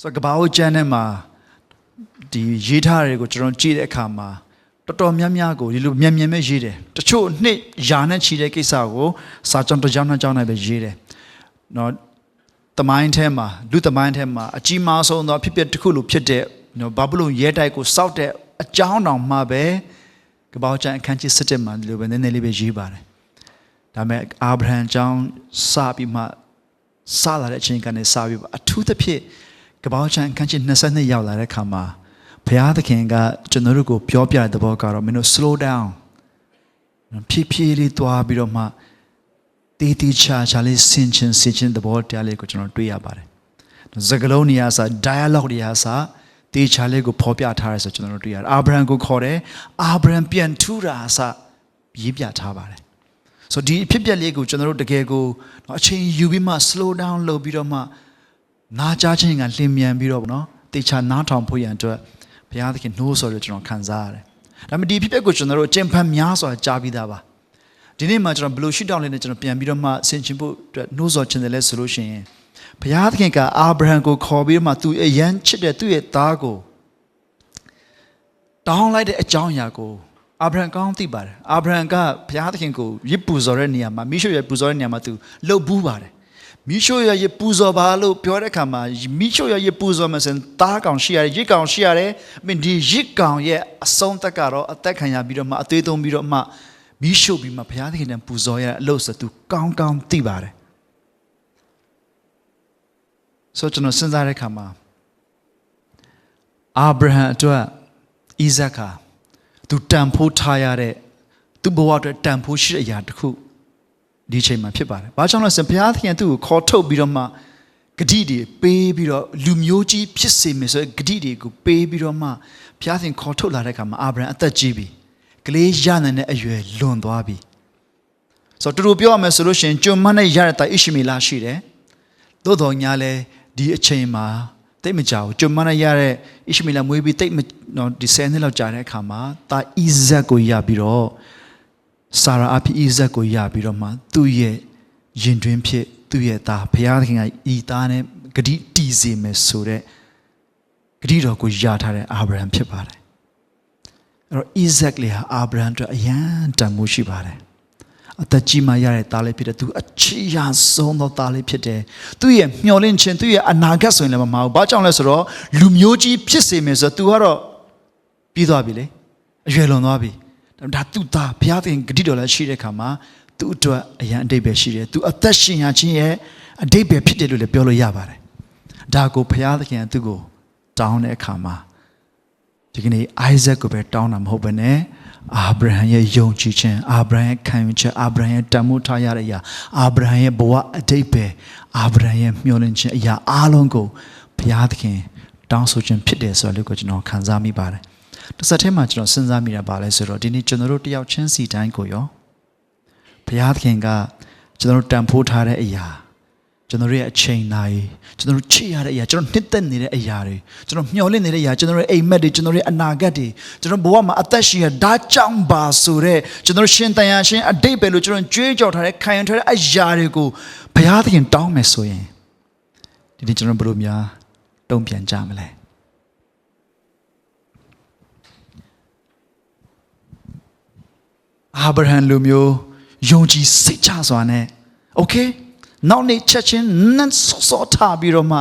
ဆိုတော့ကဘာအိုကျမ်းထဲမှာဒီရေးထားတွေကိုကျွန်တော်ကြည့်တဲ့အခါမှာတော်တော်များများကိုဒီလိုမြန်မြန်ပဲရေးတယ်တချို့နှစ်ယာနဲ့ချီတဲ့ကိစ္စကိုစာကြောင်းတစ်ကြောင်းနှစ်ကြောင်းနဲ့ပဲရေးတယ်နော်တမိုင်းထဲမှာလူတမိုင်းထဲမှာအကြီးမားဆုံးသောဖြစ်ပျက်တစ်ခုလိုဖြစ်တဲ့နော်ဘာဘလုန်ရဲတိုက်ကိုစောက်တဲ့အကြောင်းတောင်မှပဲကပောက်ချန်အခန်းကြီး7မှာဒီလိုပဲနည်းနည်းလေးပဲရေးပါတယ်ဒါပေမဲ့အာဗြဟံအကြောင်းစပြီးမှစလာတဲ့အချိန်ကနေစပြီးအထူးသဖြင့် ကပောက်ချန်အခန်းကြီး22ရောက်လာတဲ့အခါမှာဘုရားသခင်ကကျွန်တော်တို့ကိုပြောပြတဲ့သဘောကတော့မင်းတို့ slow down ဖြည်းဖြည်းလေးသွားပြီးတော့မှတေးတေးချာချာလေးဆင်ခြင်ဆင်ခြင်သဘောတရားလေးကိုကျွန်တော်တွေ့ရပါတယ်။စကားလုံးတွေအားစ dialogue တွေအားစတေးချာလေးကိုဖော်ပြထားရဲဆိုကျွန်တော်တို့တွေ့ရတယ်။အာဗြဟံကိုခေါ်တယ်။အာဗြဟံပြန်ထူတာအားစရေးပြထားပါတယ်။ဆိုဒီအဖြစ်အပျက်လေးကိုကျွန်တော်တို့တကယ်ကိုနော်အချိန်ယူပြီးမှ slow down လုပ်ပြီးတော့မှ နားကြားခြင်းကလင်းမြန်ပြီးတော့နော်တေချာနားထောင်ဖို့ရန်အတွက်ဘုရားသခင်နှိုးဆော်လို့ကျွန်တော်ခံစားရတယ်။ဒါပေမဲ့ဒီအဖြစ်အပျက်ကိုကျွန်တော်တို့အကျင့်ဖန်များစွာကြားပြီးသားပါ။ဒီနေ့မှာကျွန်တော်ဘယ်လိုရှုထောင့်လေးနဲ့ကျွန်တော်ပြန်ပြီးတော့မှဆင်ခြင်ဖို့အတွက်နှိုးဆော်ခြင်းတယ်လဲဆိုလို့ရှိရင်ဘုရားသခင်ကအာဗြဟံကိုခေါ်ပြီးတော့မှသူအရန်ချစ်တဲ့သူ့ရဲ့သားကိုတောင်းလိုက်တဲ့အကြောင်းအရာကိုအာဗြဟံကောင်းသိပါတယ်အာဗြဟံကဘုရားသခင်ကိုရစ်ပူဇော်တဲ့နေရာမှာမိရှုရပူဇော်တဲ့နေရာမှာသူလှုပ်ဘူးပါတယ် မိရှုရရပူဇော်ပါလို့ပြောတဲ့အခါမှာမိရှုရရပူဇော်မယ်ဆိုရင်သားကောင်ရှိရတယ်ရစ်ကောင်ရှိရတယ်မင်းဒီရစ်ကောင်ရဲ့အဆုံးသက်ကတော့အသက်ခံရပြီးတော့မှအသေးသုံးပြီးတော့မှမိရှုပြီးမှဘုရားသခင်နဲ့ပူဇော်ရတဲ့အလို့ဆိုသူကောင်းကောင်းသိပါတယ်ဆိုတော့ကျွန်တော်စဉ်းစားတဲ့အခါမှာအာဗြဟံအတွက်ဣဇက်ဟာသူတန်ဖိုးထားရတဲ့သူ့ဘဝအတွက်တန်ဖိုးရှိတဲ့အရာတစ်ခု ဒီအချိန်မှာဖြစ်ပါတယ်။ဘာကြောင့်လဲဆိုရင်ဘုရားသခင်သူ့ကိုခေါ်ထုတ်ပြီးတော့မှဂတိတွေပေးပြီးတော့လူမျိုးကြီးဖြစ်စေမယ်ဆိုတဲ့ဂတိတွေကိုပေးပြီးတော့မှဘုရားသခင်ခေါ်ထုတ်လာတဲ့အခါမှာအာဗြဟံအသက်ကြီးပြီ။ကလေးရနိုင်တဲ့အရွယ်လွန်သွားပြီ။ဆိုတော့တူတူပြောရမယ်ဆိုလို့ရှိရင်ကျွန်မနဲ့ရတဲ့တိုင်ဣရှိမေလရှိတယ်။သို့တော်ညာလဲဒီအချိန်မှာတိတ်မကြောက်ကျွန်မနဲ့ရတဲ့ဣရှမေလမွေးပြီးတိတ်မနော်ဒီ10နှစ်လောက်ကြာတဲ့အခါမှာတာဣဇက်ကိုရပြီးတော့ ဆာရာအဖြစ်ဣဇက်ကိုရပြီးတော့မှသူ့ရဲ့ရင်တွင်းဖြစ်သူ့ရဲ့သားဘုရားသခင်ကဤသားနဲ့ဂတိတီးစေမယ်ဆိုတဲ့ဂတိတော်ကိုရထားတဲ့အာဗြဟံဖြစ်ပါတယ်အဲ့တော့ဣဇက်လေးဟာအာဗြဟံအတွက်အယံတန်မှုရှိပါတယ်အသက်ကြီးမှရတဲ့သားလေးဖြစ်တယ်သူအချီရဆုံးသောသားလေးဖြစ်တယ်သူ့ရဲ့မျှော်လင့်ခြင်းသူ့ရဲ့အနာဂတ်ဆိုရင်လည်းမမဟုတ်ဘာကြောင့်လဲဆိုတော့လူမျိုးကြီးဖြစ်စေမယ်ဆိုတော့ तू ကတော့ပြီးသွားပြီလေအရွယ်လွန်သွားပြီ ဒါသူ့သားဘုရားသခင်ဂတိတော်လည်းရှိတဲ့ခါမှာသူ့အတွက်အရန်အတိတ်ပဲရှိတယ်သူအသက်ရှင်ရခြင်းရဲ့အတိတ်ပဲဖြစ်တယ်လို့လည်းပြောလို့ရပါတယ်ဒါကိုဘုရားသခင်ကသူ့ကိုတောင်းတဲ့အခါမှာဒီကနေ့အိုက်ဇက်ကိုပဲတောင်းတာမဟုတ်ဘဲနဲ့အာဗြဟံရဲ့ယုံကြည်ခြင်းအာဗြဟံရဲ့ခံယူချက်အာဗြဟံရဲ့တန်ဖိုးထားရတဲ့အရာအာဗြဟံရဲ့ဘဝအတိတ်ပဲအာဗြဟံရဲ့မျှော်လင့်ခြင်းအရာအားလုံးကိုဘုရားသခင်တောင်းဆိုခြင်းဖြစ်တယ်ဆိုတဲ့လို့ကိုကျွန်တော်ခံစားမိပါတယ် တစ်ဆက်တည်းမှာကျွန်တော်စဉ်းစားမိတာပါလဲဆိုတော့ဒီနေ့ကျွန်တော်တို့တယောက်ချင်းစီတိုင်းကိုရောဘုရားသခင်ကကျွန်တော်တို့တန်ဖိုးထားတဲ့အရာကျွန်တော်တို့ရဲ့အချိန်တိုင်းကျွန်တော်တို့ချစ်ရတဲ့အရာကျွန်တော်နှစ်သက်နေတဲ့အရာတွေကျွန်တော်မျှော်လင့်နေတဲ့အရာကျွန်တော်တို့အိမ်မက်တွေကျွန်တော်တို့ရဲ့အနာဂတ်တွေကျွန်တော်ဘဝမှာအသက်ရှင်ရဒါကြောင့်ပါဆိုတဲ့ကျွန်တော်ရှင်တန်ရာရှင်အတိတ်ပဲလို့ကျွန်တော်ကြွေးကြော်ထားတဲ့ခံရထားတဲ့အရာတွေကိုဘုရားသခင်တောင်းမယ်ဆိုရင်ဒီနေ့ကျွန်တော်ဘယ်လိုများတုံ့ပြန်ကြမလဲ အာဗြဟံလူမျိုးယုံကြည်စိတ်ချစွာနဲ့โอเคနောက်နေ့ချက်ချင်းနတ်ဆော့ဆော့ထားပြီးတော့မှ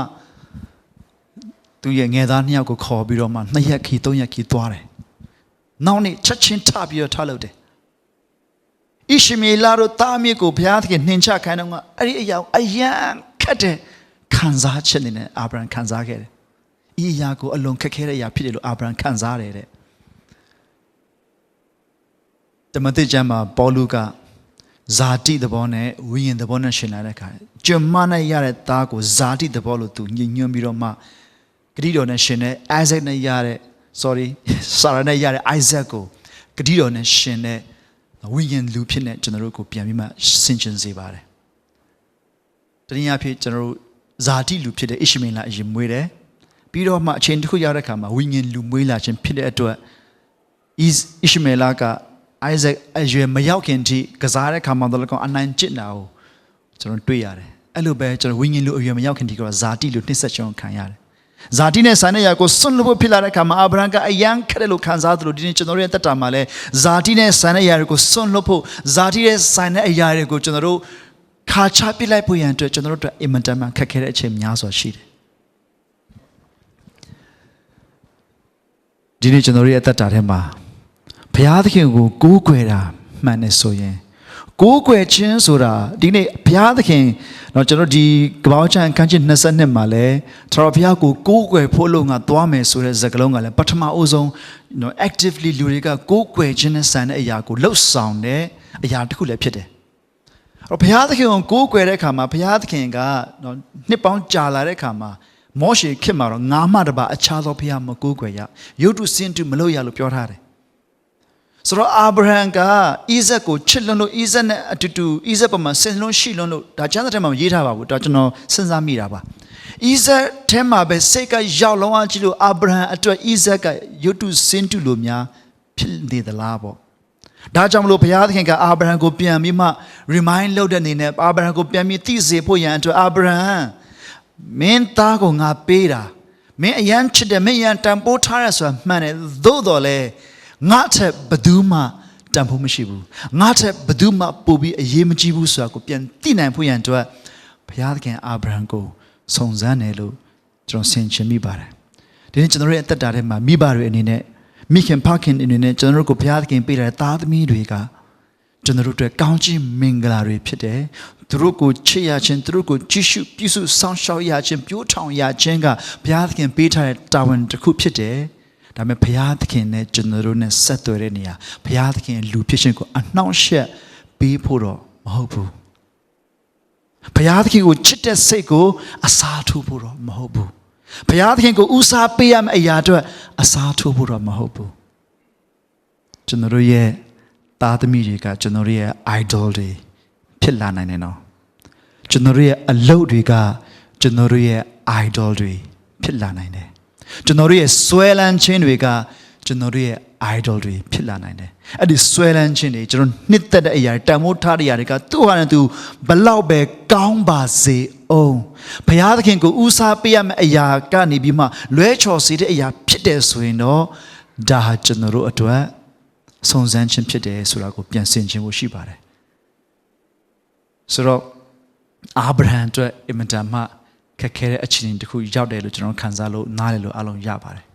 သူရဲ့ငယ်သားနှစ်ယောက်ကိုခေါ်ပြီးတော့မှနှစ်ရက်ခီသုံးရက်ခီသွားတယ်နောက်နေ့ချက်ချင်းထပြီးတော့ထားလို့တယ်ဣရှမေလတို့တားမြစ်ကိုဘုရားသခင်နှင်ချခိုင်းတော့ကအဲ့ဒီအရာအယံခက်တဲ့ခံစားချက်နေနဲ့အာဗြဟံခံစားခဲ့တယ်ဤအရာကိုအလွန်ခက်ခဲတဲ့အရာဖြစ်တယ်လို့အာဗြဟံခံစားတယ်တဲ့ တမန်တော်ကျမ်းမှာပေါလုကဇာတိသဘောနဲ့ဝိညာဉ်သဘောနဲ့ရှင်လာတဲ့အခါကျွန်မနဲ့ရတဲ့သားကိုဇာတိသဘောလို့သူညှဉ်းညွန်းပြီးတော့မှဂတိတော်နဲ့ရှင်တဲ့ Isaac နဲ့ရတဲ့ sorry ဆာရာနဲ့ရတဲ့ Isaac ကိုဂတိတော်နဲ့ရှင်တဲ့ဝိညာဉ်လူဖြစ်နေကျွန်တော်တို့ကိုပြန်ပြီးမှဆင်ခြင်စေပါတယ်။တနည်းအားဖြင့်ကျွန်တော်တို့ဇာတိလူဖြစ်တဲ့ဣရှမေလအရင်မွေးတယ်။ပြီးတော့မှအချိန်တစ်ခုရောက်တဲ့အခါမှာဝိညာဉ်လူမွေးလာခြင်းဖြစ်တဲ့အတွက်ဣရှမေလက Isaac အရွယ်မရောက်ခင်ထိကစားတဲ့ခါမှာတော့လည်းကောင်းအနိုင်ကျင့်တာကိုကျွန်တော်တွေ့ရတယ်အဲ့လိုပဲကျွန်တော်ဝိညာဉ်လူအရွယ်မရောက်ခင်ထိကတော့ဇာတိလူနှိမ့်ဆက်ချောင်းခံရတယ်ဇာတိနဲ့ဆိုင်တဲ့အရာကိုစွန့်လွတ်ဖို့ဖြစ်လာတဲ့အခါမှာအာဗြဟံကအယံခက်တယ်လို့ခံစားသလိုဒီနေ့ကျွန်တော်တို့ရဲ့တက်တာမှာလဲဇာတိနဲ့ဆိုင်တဲ့အရာတွေကိုစွန့်လွတ်ဖို့ဇာတိနဲ့ဆိုင်တဲ့အရာတွေကိုကျွန်တော်တို့ခါချပစ်လိုက်ဖို့ရန်အတွက်ကျွန်တော်တို့အတွက်အင်မတန်မှခက်ခဲတဲ့အချိန်များစွာရှိတယ်ဒီနေ့ကျွန်တော်တို့ရဲ့တက်တာထဲမှာ ဘုရားသခင်ကိုကိုးကွယ်တာမှန်တယ်ဆိုရင်ကိုးကွယ်ခြင်းဆိုတာဒီနေ့ဘုရားသခင်เนาะကျွန်တော်ဒီကပောင်းချန်ကန်းချင်း22မှာလဲကျွန်တော်ဘုရားကိုကိုးကွယ်ဖို့လို့ငါသွားမယ်ဆိုတဲ့စကားလုံးကလည်းပထမအဦးဆုံးเนาะ actively လူတွေကကိုးကွယ်ခြင်းနဲ့ဆိုင်တဲ့အရာကိုလှုပ်ဆောင်တဲ့အရာတစ်ခုလည်းဖြစ်တယ်အဲ့တော့ဘုရားသခင်ကိုကိုးကွယ်တဲ့အခါမှာဘုရားသခင်ကเนาะနှစ်ပေါင်းကြာလာတဲ့အခါမှာမောရှေခေတ်မှာတော့ငါမှတပါအခြားသောဘုရားမကိုးကွယ်ရရုပ်တုစင်တုမလို့ရလို့ပြောထားတယ် ဆိုတော့အာဗြဟံကဣဇက်ကိုချစ်လွန်းလို့ဣဇက်နဲ့အတူတူဣဇက်ပေါ်မှာဆင်လွန်းရှိလွန်းလို့ဒါကျမ်းစာထဲမှာရေးထားပါဘူးဒါကျွန်တော်စဉ်းစားမိတာပါဣဇက်ထဲမှာပဲစိတ်ကရောက်လောင်းအောင်ကြည့်လို့အာဗြဟံအတွက်ဣဇက်ကရုတ်တုစင်တုလို့များဖြစ်နေသလားပေါ့ဒါကြောင့်မလို့ဘုရားသခင်ကအာဗြဟံကိုပြန်ပြီးမှ remind လုပ်တဲ့အနေနဲ့အာဗြဟံကိုပြန်ပြီးသိစေဖို့ရန်အတွက်အာဗြဟံမင်းသားကိုငါပေးတာမင်းအရန်ချစ်တယ်မင်းအရန်တန်ဖိုးထားရဆိုတာမှန်တယ်သို့တော်လည်း ငါ့ထက်ဘယ်သူမှတန်ဖိုးမရှိဘူးငါ့ထက်ဘယ်သူမှပိုပြီးအရေးမကြီးဘူးဆိုတာကိုပြန်သိနိုင်ဖို့ရန်အတွက်ဘုရားသခင်အာဗြဟံကိုစုံစမ်းတယ်လို့ကျွန်တော်ဆင်ခြင်မိပါတယ်ဒီနေ့ကျွန်တော်ရဲ့အသက်တာထဲမှာမိဘတွေအနေနဲ့မိခင်ဖခင်အနေနဲ့ကျွန်တော်တို့ကိုဘုရားသခင်ပေးတဲ့သားသမီးတွေကကျွန်တော်တို့အတွက်ကောင်းချီးမင်္ဂလာတွေဖြစ်တယ်သူတို့ကိုချစ်ရခြင်းသူတို့ကိုကြည့်ရှုပြုစုစောင့်ရှောက်ရခြင်းပြိုးထောင်ရခြင်းကဘုရားသခင်ပေးထားတဲ့တာဝန်တစ်ခုဖြစ်တယ် ဒါပေမဲ့ဘုရားသခင်နဲ့ကျွန်တော်တို့နဲ့ဆက်သွယ်တဲ့နေရာဘုရားသခင်လူဖြစ်ခြင်းကိုအနှောင့်အယှက်ပေးဖို့တော့မဟုတ်ဘူးဘုရားသခင်ကိုချစ်တဲ့စိတ်ကိုအစားထိုးဖို့တော့မဟုတ်ဘူးဘုရားသခင်ကိုဦးစားပေးရမယ့်အရာအတွက်အစားထိုးဖို့တော့မဟုတ်ဘူးကျွန်တော်တို့ရဲ့သားသမီးတွေကကျွန်တော်တို့ရဲ့ idol တွေဖြစ်လာနိုင်တယ်နော်ကျွန်တော်တို့ရဲ့အလုပ်တွေကကျွန်တော်တို့ရဲ့ idol တွေဖြစ်လာနိုင်တယ် ကျွန်တော်တို့ရဲ့ဆွဲလန်းခြင်းတွေကကျွန်တော်တို့ရဲ့ idol တွေဖြစ်လာနိုင်တယ်အဲ့ဒီဆွဲလန်းခြင်းတွေကျွန်တော်နှစ်သက်တဲ့အရာတန်မိုးထားတဲ့အရာတွေကသူ့ဟာနဲ့သူဘလောက်ပဲကောင်းပါစေအောင်ဘုရားသခင်ကိုဦးစားပေးရမယ့်အရာကနေပြီးမှလွဲချော်စေတဲ့အရာဖြစ်တယ်ဆိုရင်တော့ဒါဟာကျွန်တော်တို့အတွက်စုံစမ်းခြင်းဖြစ်တယ်ဆိုတာကိုပြန်ဆင်ခြင်ဖို့ရှိပါတယ်ဆိုတော့အာဗြဟံအတွက်အင်မတန်မှ ခက်ခဲတဲ့အခြေအနေတစ်ခုရောက်တယ်လို့ကျွန်တော်ခံစားလို့နားလည်လို့အလုံးရပါတယ်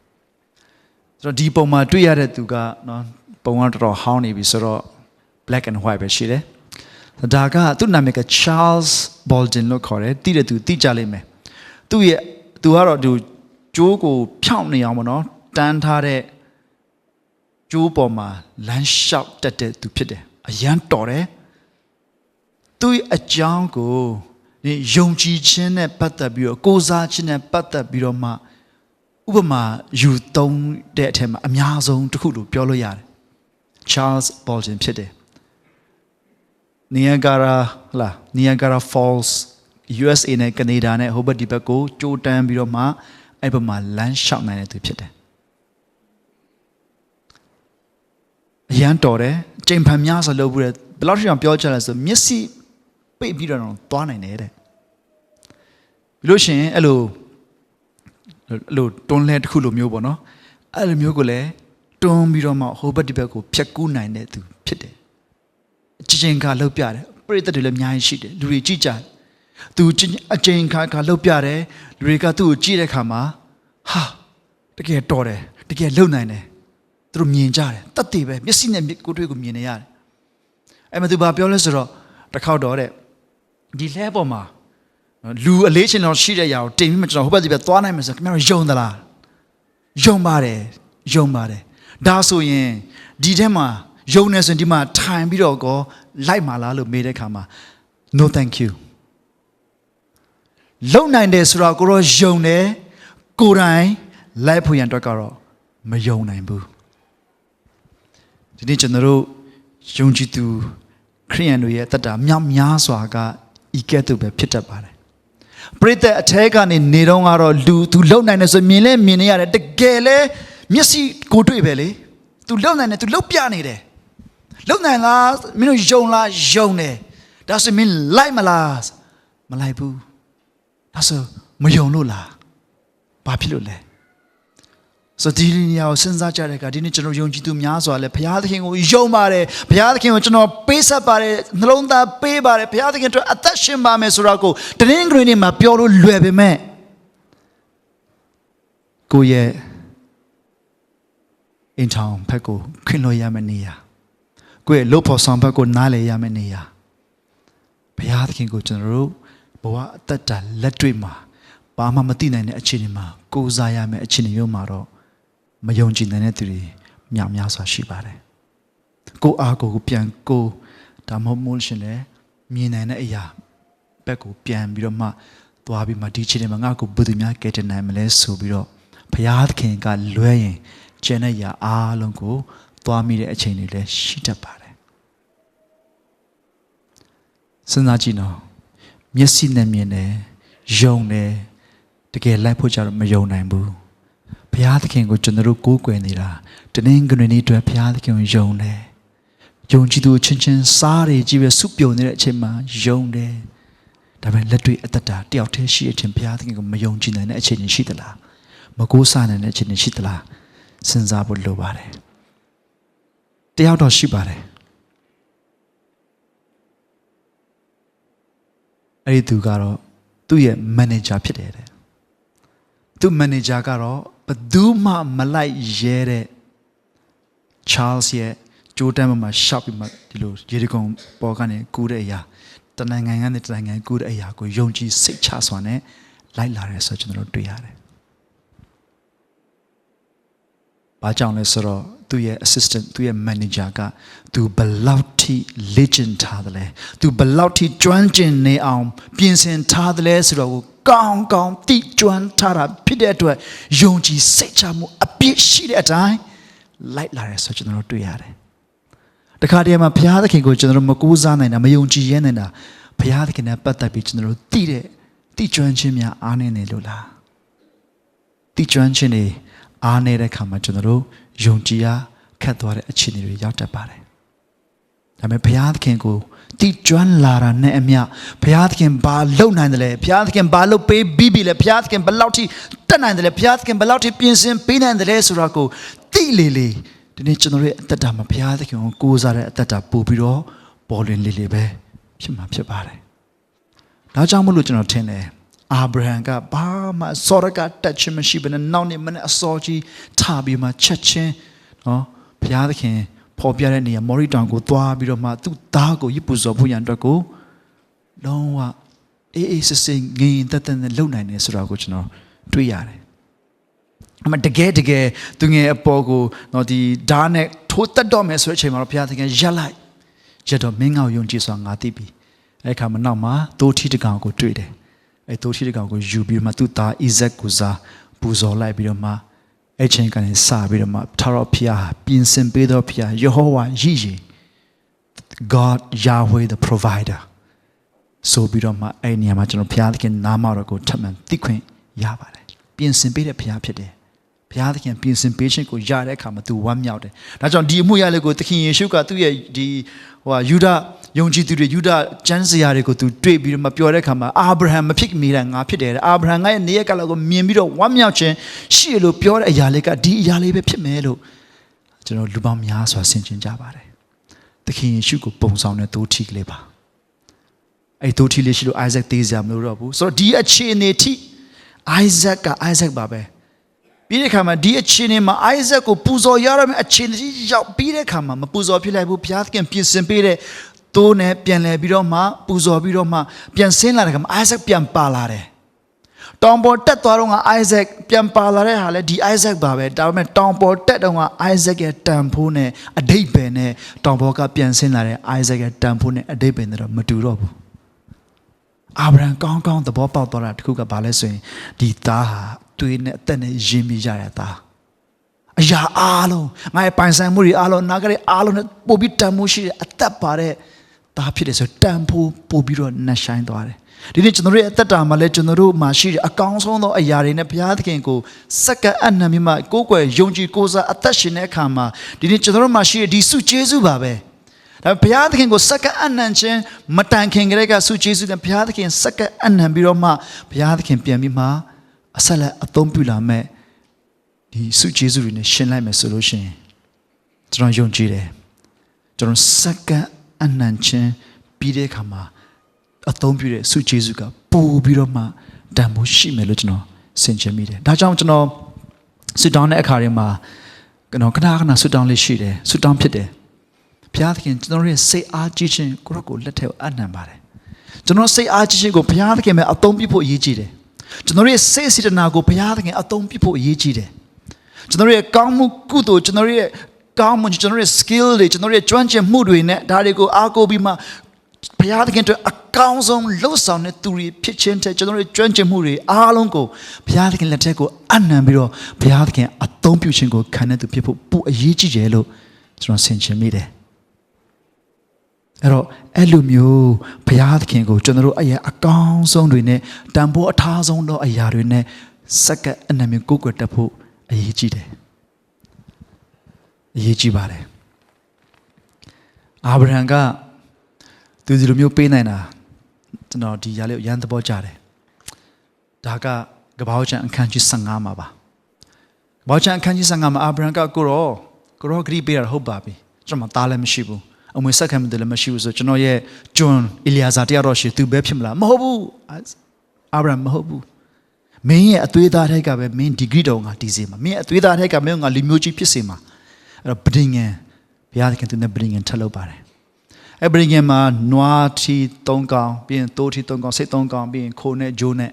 ဆိုတော့ဒီပုံမှာတွေ့ရတဲ့သူကနော်ပုံကတော်တော်ဟောင်းနေပြီဆိုတော့ black and white ပဲရှိတယ်ဒါကသူ့နာမည်က Charles Bolden လို့ခေါ်တယ်တိတဲ့သူတိကြလိမ့်မယ်သူ့ရဲ့သူကတော့သူကျိုးကိုဖြောင်းနေအောင်ပေါ့နော်တန်းထားတဲ့ကျိုးပေါ်မှာလမ်းလျှောက်တက်တဲ့သူဖြစ်တယ်အရန်တော်တယ်သူ့အကြောင်းကို ဒီယုံကြည်ခြင်းနဲ့ပတ်သက်ပြီးတော့ကိုးစားခြင်းနဲ့ပတ်သက်ပြီးတော့မှဥပမာယူသုံးတဲ့အထက်မှာအများဆုံးတစ်ခုလို့ပြောလို့ရတယ် Charles Bolton ဖြစ်တယ် Niagara ဟလာ Niagara Falls USA နဲ့ကနေဒါနဲ့ဟိုဘက်ဒီဘက်ကိုကြိုးတန်းပြီးတော့မှအဲ့ဘက်မှာလမ်းလျှောက်နိုင်တဲ့သူဖြစ်တယ်အရန်တော်တယ်ကြိမ်ဖန်များဆိုလို့ဘူးတယ်ဘယ်လောက်ထိအောင်ပြောချင်လဲဆိုမျက်စိ ပိတ်ပြီးတော့သွားနိုင်တယ်တဲ့ပြီးလို့ရှိရင်အဲ့လိုအဲ့လိုတွန်းလဲတစ်ခုလိုမျိုးပေါ့နော်အဲ့လိုမျိုးကိုလည်းတွန်းပြီးတော့မှဟိုဘက်ဒီဘက်ကိုဖြတ်ကူးနိုင်တဲ့သူဖြစ်တယ်အချင်းခါလှုပ်ပြတယ်ပရိသတ်တွေလည်းအများကြီးရှိတယ်လူတွေကြည့်ကြတယ်သူအချင်းခါခါလှုပ်ပြတယ်လူတွေကသူ့ကိုကြည့်တဲ့အခါမှာဟာတကယ်တော်တယ်တကယ်လှုပ်နိုင်တယ်သူတို့မြင်ကြတယ်တတ်တည်ပဲမျက်စိနဲ့ကိုယ်တွေ့ကိုမြင်နေရတယ်အဲ့မှာသူဘာပြောလဲဆိုတော့တစ်ခေါက်တော့တဲ့ ဒီလဲပေါ်မှာလူအလေးချင်းတော့ရှိတဲ့ຢာကိုတင်ပြီးမှကျွန်တော်ဟိုဘက်ဒီဘက်သွားနိုင်မယ်ဆိုခင်ဗျားတို့ယုံသလားယုံပါတယ်ယုံပါတယ်ဒါဆိုရင်ဒီထဲမှာယုံနေဆိုရင်ဒီမှာထိုင်ပြီးတော့ကောလိုက်မှာလားလို့မေးတဲ့ခါမှာ no thank you လုံနိုင်တယ်ဆိုတော့ကိုရောယုံတယ်ကိုယ်တိုင်လိုက်ဖို့ရန်အတွက်ကတော့မယုံနိုင်ဘူးဒီနေ့ကျွန်တော်တို့ယုံကြည်သူခရိယန်တို့ရဲ့အသက်တာမြောက်များစွာက ဤကဲ့သို့ပဲဖြစ်တတ်ပါတယ်ပရိသတ်အထဲကနေနေတော့ကတော့လူသူလုံနိုင်တယ်ဆိုမြင်လဲမြင်နေရတယ်တကယ်လဲမျက်စိကိုတွေ့ပဲလေသူလုံနိုင်တယ်သူလုံပြနေတယ်လုံနိုင်လားမင်းတို့ယုံလားယုံတယ်ဒါဆိုမင်းလိုက်မလားမလိုက်ဘူးဒါဆိုမယုံလို့လားဘာဖြစ်လို့လဲ ဆိုတော့ဒီနေရာကိုစဉ်းစားကြတဲ့အခါဒီနေ့ကျွန်တော်ယုံကြည်သူများစွာလဲဘုရားသခင်ကိုယုံပါတယ်ဘုရားသခင်ကိုကျွန်တော်ပေးဆက်ပါတယ်နှလုံးသားပေးပါတယ်ဘုရားသခင်အတွက်အသက်ရှင်ပါမယ်ဆိုတော့ကိုတနင်္ဂနွေနေ့မှာပြောလို့လွယ်ပေမဲ့ကိုယ့်ရဲ့အင်ထောင်ဘက်ကိုခွင်လို့ရမယ့်နေရာကိုယ့်ရဲ့လို့ဖို့ဆောင်ဘက်ကိုနားလည်ရမယ့်နေရာဘုရားသခင်ကိုကျွန်တော်တို့ဘဝအသက်တာလက်တွေ့မှာဘာမှမသိနိုင်တဲ့အခြေအနေမှာကိုးစားရမယ့်အခြေအနေမျိုးမှာတော့ မယုံကြည်နိုင်တဲ့သူတွေများများစွာရှိပါတယ်ကိုယ့်အားကိုယ်ကိုပြန်ကိုယ်ဒါမှမဟုတ်လို့ရှရင်လေမြင်နိုင်တဲ့အရာဘက်ကိုပြန်ပြီးတော့မှသွားပြီးမှဒီအခြေအနေမှာငါ့ကိုဘယ်သူများကယ်တင်နိုင်မလဲဆိုပြီးတော့ဘုရားသခင်ကလွဲရင်ကျန်တဲ့ຢာအားလုံးကိုသွားမိတဲ့အချိန်တွေလည်းရှိတတ်ပါတယ်စဉ်းစားကြည့်နော်မျက်စိနဲ့မြင်တယ်ယုံတယ်တကယ်လိုက်ဖို့ကြတော့မယုံနိုင်ဘူး ဘုရားသခင်ကိုကျွန်တော်တို့ကိုးကွယ်နေတာတနင်္ဂနွေနေ့အတွက်ဘုရားသခင်ကိုယုံတယ်ယုံကြည်သူချင်းချင်းစားတွေကြီးပဲစုပြုံနေတဲ့အချိန်မှာယုံတယ်ဒါပေမဲ့လက်တွေ့အသက်တာတယောက်တည်းရှိတဲ့အချိန်ဘုရားသခင်ကိုမယုံကြည်နိုင်တဲ့အခြေအနေရှိသလားမကိုးစားနိုင်တဲ့အခြေအနေရှိသလားစဉ်းစားဖို့လိုပါတယ်တယောက်တော့ရှိပါတယ်အဲ့ဒီသူကတော့သူ့ရဲ့ manager ဖြစ်တယ်တဲ့သူ manager ကတော့ ဘယ်သူမှမလိုက်ရဲတဲ့ Charles ရဲ့ကြိုးတန်းပေါ်မှာရှောက်ပြီးမှဒီလိုရေဒီကုံပေါ်ကနေကူးတဲ့အရာတနိုင်ငံကနေတနိုင်ငံကူးတဲ့အရာကိုယုံကြည်စိတ်ချစွာနဲ့လိုက်လာတယ်ဆိုတော့ကျွန်တော်တို့တွေ့ရတယ်။ဘာကြောင့်လဲဆိုတော့သူ့ရဲ့ assistant သူ့ရဲ့ manager ကသူဘယ်လောက်ထိလေ့ကျင့်ထားတယ်လဲသူဘယ်လောက်ထိကျွမ်းကျင်နေအောင်ပြင်ဆင်ထားတယ်လဲဆိုတော့ ကိုကောင်းကောင်းတိကျွမ်းထားတာဖြစ်တဲ့အတွက်ယုံကြည်စိတ်ချမှုအပြည့်ရှိတဲ့အတိုင်းလိုက်လာတယ်ဆိုတော့ကျွန်တော်တို့တွေ့ရတယ်။တခါတည်းမှာဘုရားသခင်ကိုကျွန်တော်တို့မကူးစားနိုင်တာမယုံကြည်ရဲနိုင်တာဘုရားသခင်နဲ့ပတ်သက်ပြီးကျွန်တော်တို့သိတဲ့တိကျွမ်းခြင်းများအားနည်းနေလို့လား။တိကျွမ်းခြင်းတွေအားနေတဲ့ခါမှာကျွန်တော်တို့ယုံကြည်ရခတ်သွားတဲ့အခြေအနေတွေရောက်တတ်ပါတယ်။ဒါပေမဲ့ဘုရားသခင်ကို တိကျွမ်းလာတာနဲ့အမျှဘုရားသခင်ဘာလုပ်နိုင်တယ်လဲဘုရားသခင်ဘာလုပ်ပေးပြီးပြီလဲဘုရားသခင်ဘယ်လောက်ထိတက်နိုင်တယ်လဲဘုရားသခင်ဘယ်လောက်ထိပြင်ဆင်ပေးနိုင်တယ်လဲဆိုတာကိုသိလေလေဒီနေ့ကျွန်တော်တို့ရဲ့အသက်တာမှာဘုရားသခင်ကိုကိုးစားတဲ့အသက်တာပို့ပြီးတော့ပေါ်လွင်လေလေပဲဖြစ်မှာဖြစ်ပါတယ်။ဒါကြောင့်မလို့ကျွန်တော်ထင်တယ်အာဗြဟံကဘာမှစောရကတက်ချင်မရှိဘဲနဲ့နောက်နေ့မနေ့အစောကြီးထားပြီးမှချက်ချင်းနော်ဘုရားသခင် ဖော်ပြတဲ့နေရာမော်ရီတောင်ကိုသွားပြီးတော့မှသူ့သားကိုရစ်ပူဇော်ဖို့ရန်အတွက်ကိုလုံးဝအေးအေးဆေးဆေးငြိမ်သက်သက်နဲ့လုပ်နိုင်တယ်ဆိုတာကိုကျွန်တော်တွေ့ရတယ်အမတကယ်တကယ်သူငယ်အပေါ်ကိုတော့ဒီဓာတ်နဲ့ထိုးတက်တော့မယ်ဆိုတဲ့အချိန်မှာတော့ဘုရားသခင်ရက်လိုက်ရက်တော့မင်းငါ့ကိုယုံကြည်စွာငါသိပြီအဲ့ခါမှာနောက်မှာတိုးထီတကောင်ကိုတွေ့တယ်အဲ့တိုးထီတကောင်ကိုယူပြီးမှသူ့သားအိဇက်ကိုစားပူဇော်လိုက်ပြီးတော့မှ အဲ့ချိန်ကနေစပြီးတော့မှထာဝရဘုရားပြင်ဆင်ပေးတော်ဘုရားယေဟောဝါရည်ရည် God Yahweh the provider ဆိုပြီးတော့မှအဲ့နေရာမှာကျွန်တော်ဘုရားသခင်နာမတော်ကိုထပ်မံသိခွင့်ရပါတယ်ပြင်ဆင်ပေးတဲ့ဘုရားဖြစ်တယ် ဘုရားသခင်ပြင်ဆင်ပေးခြင်းကိုရတဲ့အခါမှာသူဝမ်းမြောက်တယ်ဒါကြောင့်ဒီအမှုရလေးကိုသခင်ယေရှုကသူ့ရဲ့ဒီဟိုဟာယူဒယုံကြည်သူတွေယူဒကျမ်းစရာတွေကိုသူတွေ့ပြီးတော့မှပြောတဲ့အခါမှာအာဗြဟံမဖြစ်မိတာငါဖြစ်တယ်အာဗြဟံငါရဲ့နေရကလောက်ကိုမြင်ပြီးတော့ဝမ်းမြောက်ခြင်းရှိရလို့ပြောတဲ့အရာလေးကဒီအရာလေးပဲဖြစ်မယ်လို့ကျွန်တော်လူပေါင်းများစွာဆင်ခြင်ကြပါတယ်သခင်ယေရှုကိုပုံဆောင်တဲ့သိုးထီကလေးပါအဲ့သိုးထီလေးရှိလို့ Isaac သေးစရာမလိုတော့ဘူးဆိုတော့ဒီအခြေအနေထိ Isaac က Isaac ပါပဲ ပြီးတဲ့ခါမှာဒီအခြေအနေမှာ Isaac ကိုပူဇော်ရရမယ့်အခြေအနေကြီးရောက်ပြီးတဲ့ခါမှာမပူဇော်ဖြစ်လိုက်ဘူးဘုရားသခင်ပြင်ဆင်ပေးတဲ့သိုးနဲ့ပြန်လဲပြီးတော့မှပူဇော်ပြီးတော့မှပြန်ဆင်းလာတဲ့ခါမှာ Isaac ပြန်ပါလာတယ်တောင်ပေါ်တက်သွားတော့က Isaac ပြန်ပါလာတဲ့ဟာလဲဒီ Isaac ပါပဲဒါပေမဲ့တောင်ပေါ်တက်တော့က Isaac ရဲ့တန်ဖိုးနဲ့အတိတ်ပဲနဲ့တောင်ပေါ်ကပြန်ဆင်းလာတဲ့ Isaac ရဲ့တန်ဖိုးနဲ့အတိတ်ပဲနဲ့တော့မတူတော့ဘူး အာဗြဟံကောင်းကောင်းသဘောပေါက်သွားတာတခုကဘာလဲဆိုရင်ဒီသားဟာသွေးနဲ့အသက်နဲ့ရင်းမိကြရတာအရာအားလုံးငါရဲ့ပိုင်ဆိုင်မှုတွေအားလုံးနာကြတဲ့အားလုံးနဲ့ပို့ပြီးတန်ဖိုးရှိတဲ့အသက်ပါတဲ့သားဖြစ်တယ်ဆိုတန်ဖိုးပို့ပြီးတော့နှဆိုင်သွားတယ်ဒီနေ့ကျွန်တော်တို့ရဲ့အသက်တာမှာလည်းကျွန်တော်တို့မှာရှိတဲ့အကောင်းဆုံးသောအရာတွေနဲ့ဘုရားသခင်ကိုစက္ကအနံမြမကိုးကွယ်ယုံကြည်ကိုးစားအသက်ရှင်တဲ့အခါမှာဒီနေ့ကျွန်တော်တို့မှာရှိတဲ့ဒီစုကျေးဇူးပါပဲ ဒါဘုရားသခင်ကိုစက္ကအနံခြင်းမတန်ခင်ကလေးကစုကျေးဇူးနဲ့ဘုရားသခင်စက္ကအနံပြီးတော့မှဘုရားသခင်ပြန်ပြီးမှအဆက်လက်အသုံးပြုလာမဲ့ဒီစုကျေးဇူးတွေနဲ့ရှင်းလိုက်မယ်ဆိုလို့ရှိရင်ကျွန်တော်ယုံကြည်တယ်ကျွန်တော်စက္ကန့်အနှံချင်းပြီးတဲ့အခါမှာအသုံးပြုတဲ့စုကျေးဇူးကပိုပြီးတော့မှတန်ဖိုးရှိမယ်လို့ကျွန်တော်ဆင်ခြင်မိတယ်ဒါကြောင့်ကျွန်တော်ဆူတောင်းတဲ့အခါတွေမှာကျွန်တော်ခဏခဏဆူတောင်းလေးရှိတယ်ဆူတောင်းဖြစ်တယ် ဘုရားသခင်ကျွန်တော်ရဲ့စိတ်အားကြီးခြင်းကိုရောကိုလက်ထဲကိုအနှံပါတယ်ကျွန်တော်စိတ်အားကြီးခြင်းကိုဘုရားသခင်ပဲအသုံးပြုဖို့အရေးကြီးတယ်ကျွန်တော်ရဲ့စိတ်စေတနာကိုဘုရားသခင်အသုံးပြုဖို့အရေးကြီးတယ်ကျွန်တော်ရဲ့ကောင်းမှုကုသိုလ်ကျွန်တော်ရဲ့ကောင်းမှုကျွန်တော်ရဲ့ skill တွေကျွန်တော်ရဲ့ကျွမ်းကျင်မှုတွေနဲ့ဒါတွေကိုအားကိုးပြီးမှဘုရားသခင်အတွက်အကောင်းဆုံးလှုပ်ဆောင်တဲ့သူတွေဖြစ်ခြင်းတဲ့ကျွန်တော်ရဲ့ကျွမ်းကျင်မှုတွေအားလုံးကိုဘုရားသခင်လက်ထက်ကိုအနံပြီးတော့ဘုရားသခင်အသုံးပြုခြင်းကိုခံတဲ့သူဖြစ်ဖို့ပိုအရေးကြီးတယ်လို့ကျွန်တော်ဆင်ခြင်မိတယ် အဲ့တော့အဲ့လိုမျိုးဘုရားသခင်ကိုကျွန်တော်တို့အရာအကောင်းဆုံးတွေနဲ့တန်ဖိုးအထားဆုံးသောအရာတွေနဲ့စက္ကန့်အနံမျိုးကိုယ်ကွယ်တတ်ဖို့အရေးကြီးတယ်အရေးကြီးပါတယ်အာဗြဟံကသူဒီလိုမျိုးပေးနိုင်တာကျွန်တော်ဒီຢာလေးကိုရန်သဘောကျတယ်ဒါကကပောက်ချံအခန်းကြီး15မှာပါကပောက်ချံအခန်းကြီး15မှာအာဗြဟံကကိုရောကိုရောဂရိပေးရဟုတ်ပါပြီကျွန်တော်သားလည်းမရှိဘူး အမွေဆက်ခံတယ်လည်းမရှိဘူးဆိုကျွန်တော်ရဲ့ဂျွန်အီလီယာဇာတရားတော်ရှိသူပဲဖြစ်မလားမဟုတ်ဘူးအာဗြဟံမဟုတ်ဘူးမင်းရဲ့အသွေးသားထက်ကပဲမင်းဒီဂရီတော်ငါတည်စေမှာမင်းအသွေးသားထက်ကမင်းငါလူမျိုးကြီးဖြစ်စေမှာအဲ့တော့ပဒိငန်ဘုရားသခင်သူနဲ့ပဒိငန်ထပ်လုပ်ပါတယ်အဲ့ပဒိငန်မှာနွားထီ၃ကောင်ပြီးရင်သိုးထီ၃ကောင်စိတ်၃ကောင်ပြီးရင်ခိုးနဲ့ဂျိုးနဲ့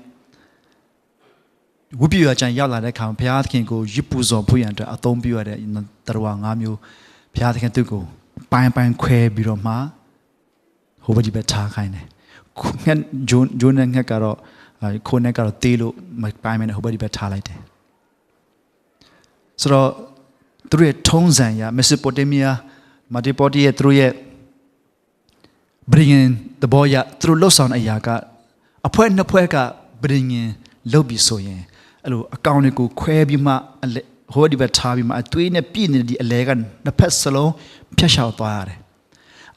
ဝိပယအကျံရောက်လာတဲ့အခါဘုရားသခင်ကိုရစ်ပူဇော်ဖို့ရန်အတွက်အသုံးပြုရတဲ့တရဝ၅မျိုးဘုရားသခင်သူ့ကို ပိုင်းပိုင်းခွဲပြီးတော့မှဟိုဘက်ဒီဘက်ထားခိုင်းတယ်ငှက်ဂျိုးဂျိုးနဲ့ငှက်ကတော့ခိုးနဲ့ကတော့တေးလို့မပိုင်းမယ်ဟိုဘက်ဒီဘက်ထားလိုက်တယ်ဆိုတော့သူတို့ရဲ့ထုံးစံရမက်ဆိုပိုတေးမီးယားမာတီပေါ်တီရဲ့သူတို့ရဲ့ bring in တဘောရသူတို့လှုပ်ဆောင်တဲ့အရာကအဖွဲနှစ်ဖွဲက bring in လုပ်ပြီးဆိုရင်အဲ့လိုအကောင့်တွေကိုခွဲပြီးမှ ဟိုဒီဘက်ထားပြီးမှအသွေးနဲ့ပြည့်နေတဲ့ဒီအလဲကနှစ်ဖက်စလုံးဖြတ်လျှောက်သွားရတယ်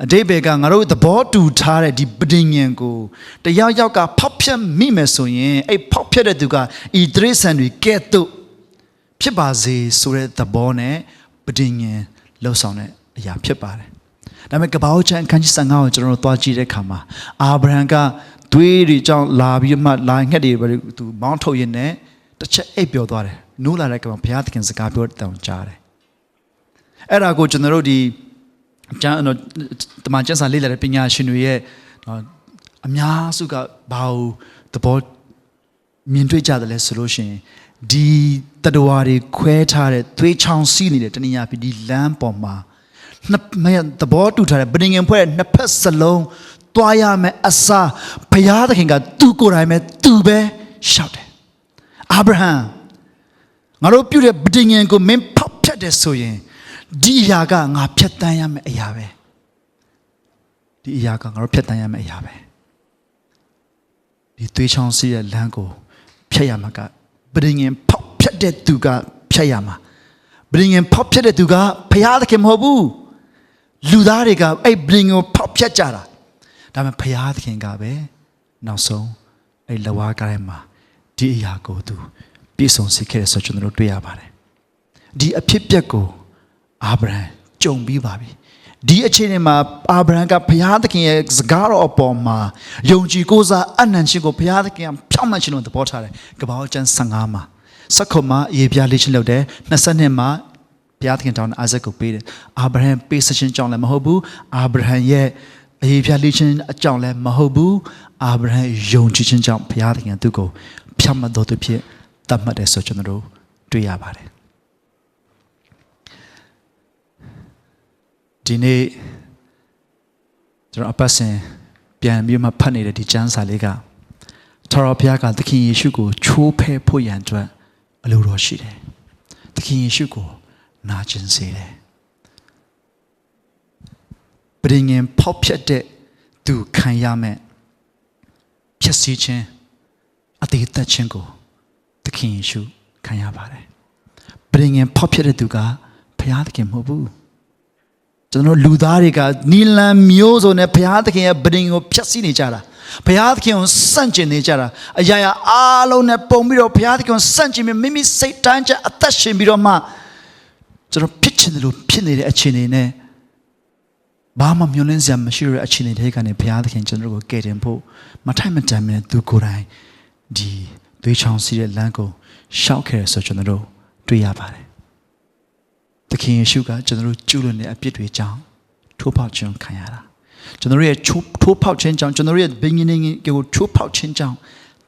အတိဘေကငါတို့သဘောတူထားတဲ့ဒီပဋိညာဉ်ကိုတယောက်ယောက်ကဖောက်ဖျက်မိမယ်ဆိုရင်အဲ့ဖောက်ဖျက်တဲ့သူကဤတရိษံတွေကဲ့သို့ဖြစ်ပါစေဆိုတဲ့သဘောနဲ့ပဋိညာဉ်လှုပ်ဆောင်တဲ့အရာဖြစ်ပါတယ်။ဒါပေမဲ့ကပောက်ချန်ခန်းကြီး15ကိုကျွန်တော်တို့သွားကြည့်တဲ့အခါမှာအာဗြဟံကသွေးတွေကြောင့်လာပြီးမှလာငှက်တွေပဲသူမောင်းထုတ်ရင်းနဲ့တစ်ချက်အိပ်ပျော်သွားတယ်။ နိုးလာတဲ့အခါမှာဘုရားသခင်စကားပြောတဲ့တောင်ကြားတယ်။အဲ့ဒါကိုကျွန်တော်တို့ဒီကျမ်းတော့တမန်ကျမ်းစာလေ့လာတဲ့ပညာရှင်တွေရဲ့အများစုကဘာလို့သဘောမြင်တွေ့ကြတယ်လဲဆိုလို့ရှိရင်ဒီတတဝါတွေခွဲထားတဲ့သွေးချောင်းစီးနေတဲ့တနည်းအားဖြင့်ဒီလမ်းပေါ်မှာနှစ်မရသဘောတူထားတဲ့ဗဒင်ငင်ဖွဲ့နှစ်ဖက်စလုံးတွားရမယ်အစားဘုရားသခင်ကသူ့ကိုယ်တိုင်ပဲသူပဲရှောက်တယ်အာဗြဟံ ငါတို့ပြုတဲ့ဗဒင်ငင်ကိုမင်းဖောက်ဖျက်တယ်ဆိုရင်ဒီအရာကငါဖြတ်တန်းရမယ့်အရာပဲဒီအရာကငါတို့ဖြတ်တန်းရမယ့်အရာပဲဒီသွေးချောင်းစီးရဲ့လမ်းကိုဖြတ်ရမှာကပရိငင်ဖောက်ဖြတ်တဲ့သူကဖြတ်ရမှာပရိငင်ဖောက်ဖြတ်တဲ့သူကဘုရားသခင်မဟုတ်ဘူးလူသားတွေကအဲ့ပရိငင်ကိုဖောက်ဖြတ်ကြတာဒါပေမဲ့ဘုရားသခင်ကပဲနောက်ဆုံးအဲ့လဝါကားထဲမှာဒီအရာကိုသူ ပြည့်စုံစေခဲ့တယ်ဆိုကျွန်တော်တို့တွေ့ရပါတယ်ဒီအဖြစ်ပြက်ကိုအာဗြဟံကြုံပြီးပါပြီဒီအချိန်မှာအာဗြဟံကဘုရားသခင်ရဲ့စကားတော်အပေါ်မှာယုံကြည်ကိုးစားအနံ့ခြင်းကိုဘုရားသခင်ကဖြောင့်မတ်ခြင်းလို့သဘောထားတယ်ကပ္ပအောင်ကျမ်း15မှာစက္ခုမှာအေပြားလေးချင်းလုပ်တယ်20နှစ်မှာဘုရားသခင်တောင်းတဲ့အာဇက်ကိုပေးတယ်အာဗြဟံပေးစခြင်းကြောင့်လည်းမဟုတ်ဘူးအာဗြဟံရဲ့အေပြားလေးချင်းအကြောင်းလည်းမဟုတ်ဘူးအာဗြဟံယုံကြည်ခြင်းကြောင့်ဘုရားသခင်သူ့ကိုဖြောင့်မတ်တော်သူဖြစ် တတ်မှတ်တယ်ဆိုကျွန်တော်တို့တွေ့ရပါတယ်ဒီနေ့ကျွန်တော်အပတ်စဉ်ပြန်ပြီးမှဖတ်နေတဲ့ဒီကျမ်းစာလေးကထာဝရဘုရားကသခင်ယေရှုကိုချိုးဖဲဖို့ရန်အတွက်အလိုတော်ရှိတယ်။သခင်ယေရှုကိုနာကျင်စေတယ်။ပရိငင်ဖောက်ဖြတ်တဲ့သူခံရမယ်ဖြစ်စီခြင်းအသေးသက်ခြင်းကိုသ ခင်ယေရှုခံရပါတယ်။ပရိငင်ဖောက်ဖြတ်တဲ့သူကဘုရားသခင်မဟုတ်ဘူး။ကျွန်တော်လူသားတွေကနီလန်မျိုးစုံနဲ့ဘုရားသခင်ရဲ့ဗဒင်ကိုဖျက်ဆီးနေကြတာဘုရားသခင်ကိုစန့်ကျင်နေကြတာအရာရာအားလုံးနဲ့ပုံပြီးတော့ဘုရားသခင်ကိုစန့်ကျင်ပြီးမိမိစိတ်တန်းချအသက်ရှင်ပြီးတော့မှကျွန်တော်ဖြစ်ချင်တယ်လို့ဖြစ်နေတဲ့အခြေအနေနဲ့ဘာမှမျောလင်းစရာမရှိတဲ့အခြေအနေတွေကနေဘုရားသခင်ကျွန်တော်တို့ကိုကယ်တင်ဖို့မထိုက်မတန်မဲ့သူကိုယ်တိုင်ဒီ သွေးချောင်းစီးတဲ့လမ်းကိုရှောက်ခဲ့ရဆိုကျွန်တော်တို့တွေ့ရပါတယ်။သခင်ယေရှုကကျွန်တော်တို့ကျူးလွန်တဲ့အပြစ်တွေကြောင့်ထိုးပေါက်ခြင်းခံရတာ။ကျွန်တော်တို့ရဲ့ချိုးထိုးပေါက်ခြင်းကြောင့်ကျွန်တော်တို့ရဲ့ဘိငင်းငင်းကိုထိုးပေါက်ခြင်းကြောင့်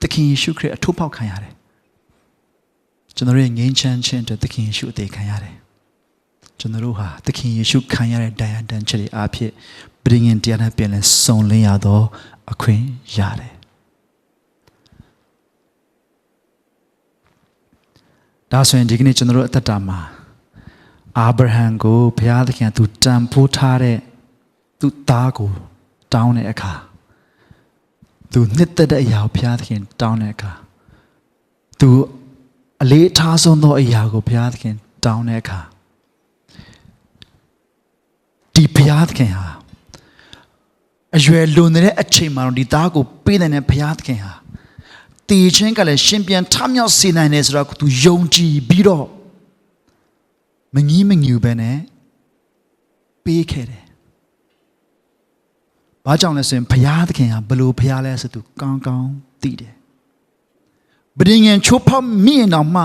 သခင်ယေရှုခရစ်အထိုးပေါက်ခံရတယ်။ကျွန်တော်တို့ရဲ့ငြိမ်းချမ်းခြင်းအတွက်သခင်ယေရှုအသေးခံရတယ်။ကျွန်တော်တို့ဟာသခင်ယေရှုခံရတဲ့တရားတန်ချက်တွေအားဖြင့်ပရိငင်တရားနဲ့ပြန်လဲစုံလင်းရသောအခွင့်ရတယ်။ ဒါဆိုရင်ဒီကနေ့ကျွန်တော်တို့အသက်တာမှာအာဗြဟံကိုဘုရားသခင်ကသူတန်ဖိုးထားတဲ့သူသားကိုတောင်းတဲ့အခါသူနှစ်သက်တဲ့အရာကိုဘုရားသခင်တောင်းတဲ့အခါသူအလေးထားဆုံးသောအရာကိုဘုရားသခင်တောင်းတဲ့အခါဒီဘုရားသခင်ဟာအရွယ်လွန်နေတဲ့အချိန်မှာတော့ဒီသားကိုပေးတဲ့ဘုရားသခင်ဟာ တည်ခြင်းကလည်းရှင်ပြန်ထမြောက်စေနိုင်တယ်ဆိုတော့သူယုံကြည်ပြီးတော့မငီးမငြူပဲနဲ့ပေးခဲ့တယ်။ဘာကြောင့်လဲဆိုရင်ဘုရားသခင်ဟာဘလို့ဘုရားလဲဆိုသူကောင်းကောင်းသိတယ်။ဗဒင်ငင်ချိုးဖောက်မိရင်တော့မှ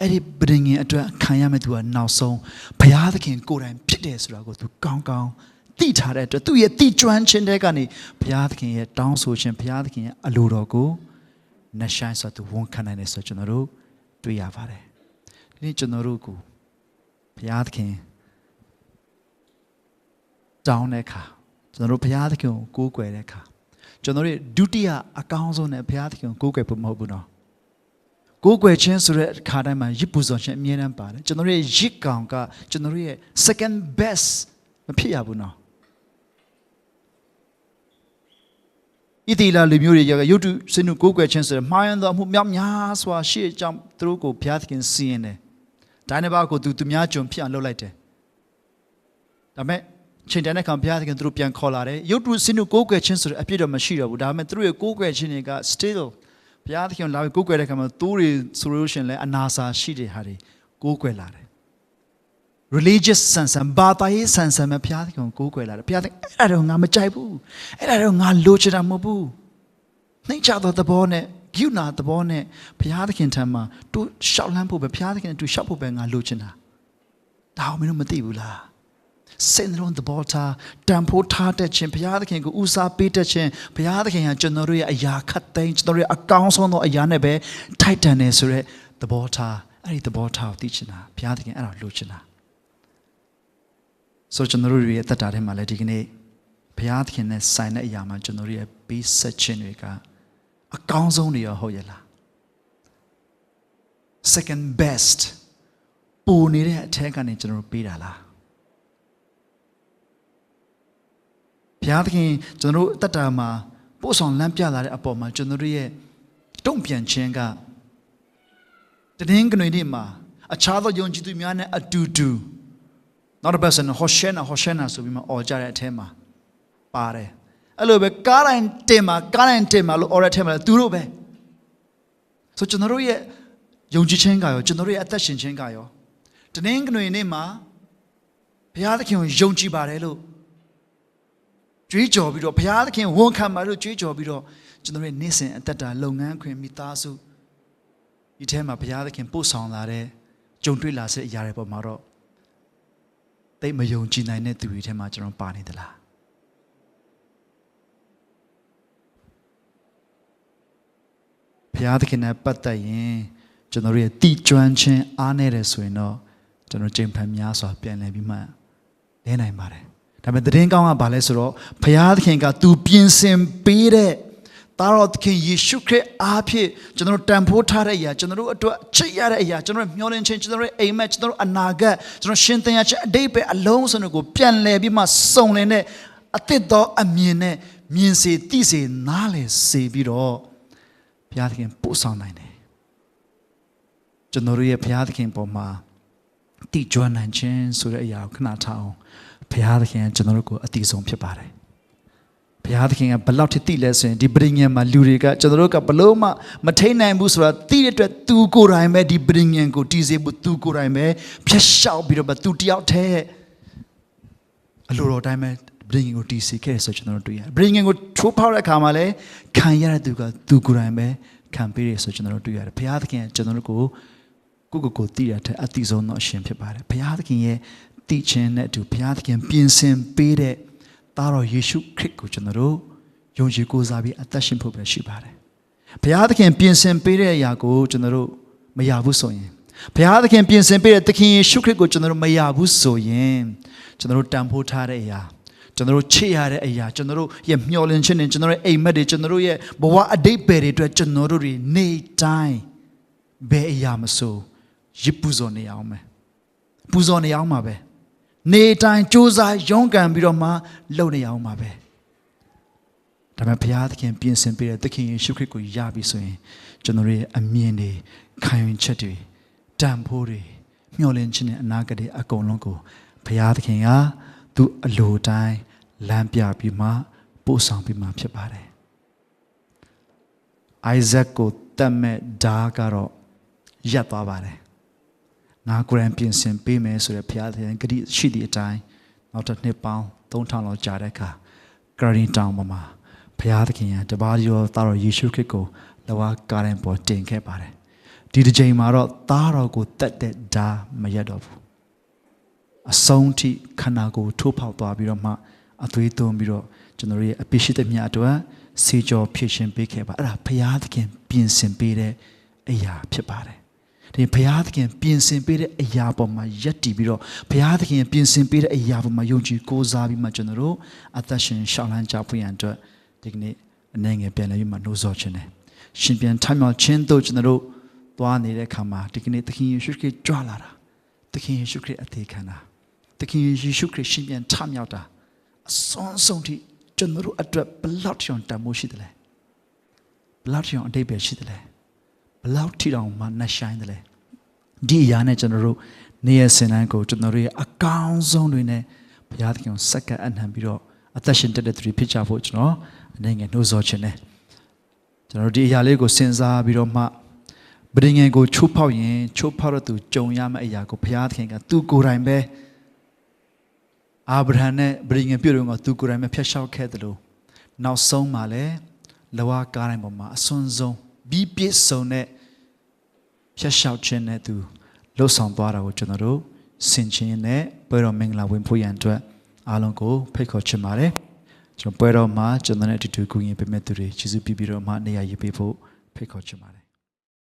အဲ့ဒီဗဒင်ငင်အတွက်ခံရမယ့်သူကနောက်ဆုံးဘုရားသခင်ကိုယ်တိုင်ဖြစ်တယ်ဆိုတာကိုသူကောင်းကောင်းသိထားတဲ့အတွက်သူ့ရဲ့သိကျွမ်းခြင်းတဲ့ကနေဘုရားသခင်ရဲ့တောင်းဆိုခြင်းဘုရားသခင်ရဲ့အလိုတော်ကို နှဆိုင်ဆိုသူဝန်ခံနိုင်တယ်ဆိုကျွန်တော်တို့တွေ့ရပါတယ်ဒီနေ့ကျွန်တော်တို့ကိုဘုရားသခင်တောင်းတဲ့အခါကျွန်တော်တို့ဘုရားသခင်ကိုကိုးကွယ်တဲ့အခါကျွန်တော်တို့ဒုတိယအကောင်းဆုံးနဲ့ဘုရားသခင်ကိုကိုးကွယ်ဖို့မဟုတ်ဘူးနော်ကိုးကွယ်ခြင်းဆိုတဲ့အခါတိုင်းမှာရစ်ပူဇော်ခြင်းအမြဲတမ်းပါတယ်ကျွန်တော်တို့ရဲ့ရစ်ကောင်ကကျွန်တော်တို့ရဲ့ second best မဖြစ်ရဘူးနော် ဣတိလလူမျိုးတွေကရုတ်တုစင်နုကိုးကွယ်ခြင်းဆိုတဲ့မှားယွင်းသောအမှုမြောက်များစွာရှေ့အကြောင်းသူတို့ကိုဘုရားသခင်စီရင်တယ်။ဒိုင်းနဘာကိုသူသူများကြုံဖြစ်အောင်လုပ်လိုက်တယ်။ဒါပေမဲ့ချိန်တန်တဲ့ခါဘုရားသခင်သူတို့ပြန်ခေါ်လာတယ်။ရုတ်တုစင်နုကိုးကွယ်ခြင်းဆိုတဲ့အပြစ်တော့မရှိတော့ဘူး။ဒါပေမဲ့သူတို့ရဲ့ကိုးကွယ်ခြင်းတွေက still ဘုရားသခင်လာပြီးကိုးကွယ်တဲ့ခါမှာသူတွေဆိုလို့ရှိရင်လည်းအနာစာရှိတဲ့ဟာတွေကိုးကွယ်လာတယ် religious ဆန်ဆန်ဘာသာရေးဆန်ဆန်ပဲဘုရားသခင်ကိုကိုးကွယ်လာတယ်ဘုရားသခင်အဲ့ဒါတော့ငါမကြိုက်ဘူးအဲ့ဒါတော့ငါလိုချင်တာမဟုတ်ဘူးနှိမ့်ချသောသဘောနဲ့ဂိူနာသဘောနဲ့ဘုရားသခင်ထံမှာတူရှောက်လန်းဖို့ပဲဘုရားသခင်တူရှောက်ဖို့ပဲငါလိုချင်တာဒါအောင်မင်းတို့မသိဘူးလားစင်လုံးသဘောထားတန်ဖိုးထားတဲ့ခြင်းဘုရားသခင်ကိုဦးစားပေးတဲ့ခြင်းဘုရားသခင်ကကျွန်တော်တို့ရဲ့အရာခတ်သိမ်းကျွန်တော်တို့ရဲ့အကောင်းဆုံးသောအရာနဲ့ပဲထိုက်တန်နေဆိုတဲ့သဘောထားအဲ့ဒီသဘောထားကိုသိချင်တာဘုရားသခင်အဲ့ဒါလိုချင်တာ ဆိုတော့ကျွန်တော်တို့ရဲ့တက်တာထဲမှာလည်းဒီကနေ့ဘုရားသခင်နဲ့ဆိုင်တဲ့အရာမှာကျွန်တော်တို့ရဲ့ပေးဆက်ခြင်းတွေကအကောင်းဆုံးတွေရောဟုတ်ရဲ့လား second best ပူနေတဲ့အထက်ကနေကျွန်တော်တို့ပေးတာလားဘုရားသခင်ကျွန်တော်တို့တက်တာမှာပို့ဆောင်လမ်းပြလာတဲ့အပေါ်မှာကျွန်တော်တို့ရဲ့တုံ့ပြန်ခြင်းကတည်င်းကနေဒီမှာအခြားသောယုံကြည်သူများနဲ့အတူတူ နောက်တစ်ပတ်စံဟောရှဲနာဟောရှဲနာဆိုပြီးမှអော်ကြတဲ့အထဲမှာပါတယ်အဲ့လိုပဲကားတိုင်းတင်မှာကားတိုင်းတင်မှာလို့អော်တဲ့အထဲမှာသူတို့ပဲဆိုကျွန်တော်တို့ရဲ့ယုံကြည်ခြင်းကရောကျွန်တော်တို့ရဲ့အသက်ရှင်ခြင်းကရောတနင်္ဂနွေနေ့မှာဘုရားသခင်ကိုယုံကြည်ပါတယ်လို့ကြွေးကြော်ပြီးတော့ဘုရားသခင်ဝန်ခံပါလို့ကြွေးကြော်ပြီးတော့ကျွန်တော်တို့နေ့စဉ်အသက်တာလုပ်ငန်းခွင်မိသားစုဒီထဲမှာဘုရားသခင်ပို့ဆောင်လာတဲ့ကြုံတွေ့လာတဲ့အရာတွေပေါ်မှာတော့ တိတ်မယုံကြည်နိုင်တဲ့သူတွေထဲမှာကျွန်တော်ပါနေသလားဘုရားသခင်နဲ့ပတ်သက်ရင်ကျွန်တော်တို့ရဲ့တိကျွမ်းခြင်းအားနေတယ်ဆိုရင်တော့ကျွန်တော်ချိန်ဖန်များစွာပြန်လည်ပြီးမှလဲနိုင်ပါတယ်ဒါပေမဲ့သတင်းကောင်းကဘာလဲဆိုတော့ဘုရားသခင်ကသူပြင်ဆင်ပေးတဲ့ သားတော်သခင်ယေရှုခရစ်အားဖြင့်ကျွန်တော်တန်ဖိုးထားတဲ့အရာကျွန်တော်တို့အတွက်ချစ်ရတဲ့အရာကျွန်တော်မျှော်လင့်ခြင်းကျွန်တော်ရဲ့အိမ်မက်ကျွန်တော်အနာဂတ်ကျွန်တော်ရှင်သန်ရခြင်းအတိတ်ပဲအလုံးစုံကိုပြန်လည်ပြီးမှစုံလင်တဲ့အသစ်သောအမြင်နဲ့မြင်စေသိစေနားလည်စေပြီးတော့ဘုရားသခင်ပို့ဆောင်နိုင်တယ်ကျွန်တော်ရဲ့ဘုရားသခင်ပေါ်မှာတည်ကျွမ်းနိုင်ခြင်းဆိုတဲ့အရာကိုခဏထားအောင်ဘုရားသခင်ကျွန်တော်တို့ကိုအတိဆုံးဖြစ်ပါတယ် ဘဘုရားသခင်ကဘလောက်ထိသိလဲဆိုရင်ဒီပရိညံမှာလူတွေကကျွန်တော်တို့ကဘလို့မှမထိန်နိုင်ဘူးဆိုတာသိတဲ့အတွက်သူကိုယ်တိုင်ပဲဒီပရိညံကိုတည်စေဖို့သူကိုယ်တိုင်ပဲဖျက်ရှောက်ပြီးတော့မှသူတယောက်တည်းအလိုတော်တိုင်းပဲပရိညံကိုတည်စေခဲ့တယ်ဆိုကျွန်တော်တို့တွေ့ရတယ်ပရိညံကိုထိုးဖောက်တဲ့အခါမှာလည်းခံရတဲ့သူကသူကိုယ်တိုင်ပဲခံပေးတယ်ဆိုကျွန်တော်တို့တွေ့ရတယ်ဘုရားသခင်ကကျွန်တော်တို့ကိုကိုကိုကိုတည်ရတဲ့အတိဆုံးသောအရှင်ဖြစ်ပါတယ်ဘုရားသခင်ရဲ့တည်ခြင်းနဲ့အတူဘုရားသခင်ပြင်ဆင်ပေးတဲ့ သားတော်ယေရှုခရစ်ကိုကျွန်တော်တို့ယုံကြည်ကိုးစားပြီးအသက်ရှင်ဖို့ပဲရှိပါတယ်ဘုရားသခင်ပြင်ဆင်ပေးတဲ့အရာကိုကျွန်တော်တို့မရဘူးဆိုရင်ဘုရားသခင်ပြင်ဆင်ပေးတဲ့သခင်ယေရှုခရစ်ကိုကျွန်တော်တို့မရဘူးဆိုရင်ကျွန်တော်တို့တန်ဖိုးထားတဲ့အရာကျွန်တော်တို့ချစ်ရတဲ့အရာကျွန်တော်တို့ရဲ့မျှော်လင့်ခြင်းတွေကျွန်တော်တို့ရဲ့အိမ်မက်တွေကျွန်တော်တို့ရဲ့ဘဝအတိတ်ပဲတွေအတွက်ကျွန်တော်တို့တွေနေတိုင်းဘယ်အရာမဆိုရစ်ပူဇော်နေအောင်မယ်ပူဇော်နေအောင်ပါပဲ နေတိုင်းစူးစမ်းရုန်းကန်ပြီးတော့မှလုပ်နေအောင်ပါပဲဒါပေမဲ့ဘုရားသခင်ပြင်ဆင်ပေးတဲ့သခင်ယေရှုခရစ်ကိုယပြီဆိုရင်ကျွန်တော်တို့ရဲ့အမြင်တွေခံယူချက်တွေတန်ဖိုးတွေမျှော်လင့်ခြင်းနဲ့အနာဂတ်တွေအကုန်လုံးကိုဘုရားသခင်ကသူ့အလိုတိုင်းလမ်းပြပြီးမှပို့ဆောင်ပြီးမှဖြစ်ပါတယ်အိုက်ဇက်ကိုတတ်မဲ့ဓာကတော့ရပ်သွားပါတယ် ငါကိုယ်တိုင်ပြင်ဆင်ပေးမယ်ဆိုတဲ့ဘုရားသခင်ဂရုရှိသည့်အတိုင်းနောက်တစ်နှစ်ပေါင်း3000လောက်ကြာတဲ့အခါဂရရင်တောင်ပေါ်မှာဘုရားသခင်ကတပါးရောသားတော်ယေရှုခရစ်ကိုလဝါကားရင်ပေါ်တင်ခဲ့ပါတယ်ဒီတစ်ချိန်မှာတော့သားတော်ကိုတတ်တဲ့ဓာမရက်တော့ဘူးအဆုံးထိခန္ဓာကိုယ်ထိုးဖောက်သွားပြီးတော့မှအသွေးသွင်းပြီးတော့ကျွန်တော်တို့ရဲ့အပိရှိသမျှအတွက်စေကြောဖြည့်ရှင်ပေးခဲ့ပါအဲ့ဒါဘုရားသခင်ပြင်ဆင်ပေးတဲ့အရာဖြစ်ပါတယ် ဒီဘုရားသခင်ပြင်ဆင်ပေးတဲ့အရာပေါ်မှာယက်တည်ပြီးတော့ဘုရားသခင်ပြင်ဆင်ပေးတဲ့အရာပေါ်မှာယုံကြည်ကိုးစားပြီးမှကျွန်တော်တို့အသက်ရှင်ရှောင်လန်းကြဖို့ရန်အတွက်ဒီကနေ့အနေငယ်ပြန်လဲပြီးမှနှိုးဆော်ခြင်းတယ်ရှင်ပြန်ထမြောက်ခြင်းတို့ကျွန်တော်တို့သွားနေတဲ့အခါမှာဒီကနေ့သခင်ယေရှုခရစ်ကြွလာတာသခင်ယေရှုခရစ်အသေးခံတာသခင်ယေရှုခရစ်ရှင်ပြန်ထမြောက်တာအဆုံးဆုံးထိကျွန်တော်တို့အတွက်ဘလောက်တောင်တန်မိုးရှိတယ်လဲဘလောက်တောင်အတိတ်ပဲရှိတယ်လဲဘ လောက်ထိတောင်မှနှဆိုင်တယ်လဲဒီအရာနဲ့ကျွန်တော်တို့နေရစင်တိုင်းကိုကျွန်တော်တို့ရဲ့အကောင်းဆုံးတွေနဲ့ဘုရားသခင်ကိုစက္ကန့်အနှံပြီးတော့အသက်ရှင်တက်တဲ့သူတွေဖြစ်ကြဖို့ကျွန်တော်အနေငယ်နှိုးဆော်ခြင်းနဲ့ကျွန်တော်တို့ဒီအရာလေးကိုစဉ်းစားပြီးတော့မှဗဒင်ငယ်ကိုချိုးဖောက်ရင်ချိုးဖောက်တဲ့သူကြုံရမယ့်အရာကိုဘုရားသခင်ကသူကိုယ်တိုင်ပဲအာဗြဟံနဲ့ဗဒင်ငယ်ပြုတ်တော့ကသူကိုယ်တိုင်ပဲဖျက်လျှောက်ခဲ့တယ်လို့နောက်ဆုံးမှာလဲလဝါကားတိုင်းပေါ်မှာအစွန်းဆုံးပြီးပြည့်စုံတဲ့ ဖျက်လျှောက်ခြင်းနဲ့သူလှုပ်ဆောင်သွားတာကိုကျွန်တော်တို့ဆင်ခြင်နဲ့ပွဲတော်မင်္ဂလာဝင်ဖို့ရန်အတွက်အားလုံးကိုဖိတ်ခေါ်ချင်ပါတယ်ကျွန်တော်ပွဲတော်မှာကျွန်တော်နဲ့အတူတူကူညီပေးမဲ့သူတွေကျေးဇူးပြုပြီးတော့မှနေရာရေးပေးဖို့ဖိတ်ခေါ်ချင်ပါတယ်